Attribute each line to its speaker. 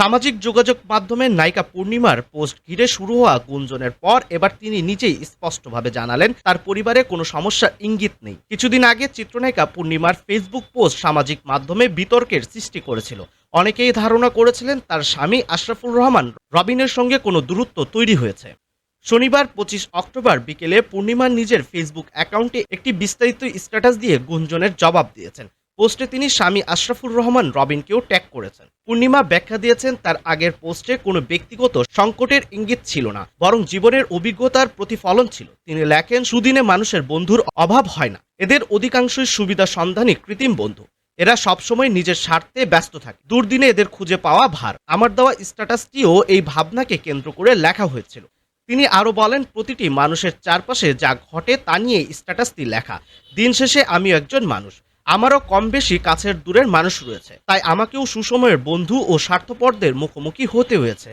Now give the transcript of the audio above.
Speaker 1: সামাজিক যোগাযোগ মাধ্যমে নায়িকা পূর্ণিমার পোস্ট ঘিরে শুরু হওয়া গুঞ্জনের পর এবার তিনি নিজেই স্পষ্টভাবে জানালেন, তার পরিবারে কোনো সমস্যার ইঙ্গিত নেই। কিছুদিন আগে চিত্রনায়িকা পূর্ণিমার ফেসবুক পোস্ট সামাজিক মাধ্যমে বিতর্কের সৃষ্টি করেছিল। অনেকেই ধারণা করেছিলেন তার স্বামী আশরাফুর রহমান রবিনের সঙ্গে কোনো দূরত্ব তৈরি হয়েছে। শনিবার পঁচিশ অক্টোবর বিকেলে পূর্ণিমার নিজের ফেসবুক অ্যাকাউন্টে একটি বিস্তারিত স্ট্যাটাস দিয়ে গুঞ্জনের জবাব দিয়েছেন। পোস্টে তিনি স্বামী আশরাফুর রহমান রবিনকেও ট্যাগ করেছেন। পূর্ণিমা ব্যাখ্যা দিয়েছেন, তার আগের পোস্টে কোনো ব্যক্তিগত সংকটের ইঙ্গিত ছিল না, বরং জীবনের অভিজ্ঞতার প্রতিফলন ছিল। তিনি লেখেন, সুদিনে মানুষের বন্ধুর অভাব হয় না। এদের অধিকাংশই সুবিধা সন্ধানী কৃত্রিম বন্ধু। এরা সবসময় নিজের স্বার্থে ব্যস্ত থাকে। দুর্দিনে এদের খুঁজে পাওয়া ভার। আমার দেওয়া স্ট্যাটাসটিও এই ভাবনাকে কেন্দ্র করে লেখা হয়েছিল। তিনি আরও বলেন, প্রতিটি মানুষের চারপাশে যা ঘটে তা নিয়ে স্ট্যাটাসটি লেখা। দিন শেষে আমি একজন মানুষ। আমারও কম বেশি কাছের দূরের মানুষ রয়েছে। তাই আমাকেও সুসময়ের বন্ধু ও স্বার্থপরদের মুখোমুখি হতে হয়েছে।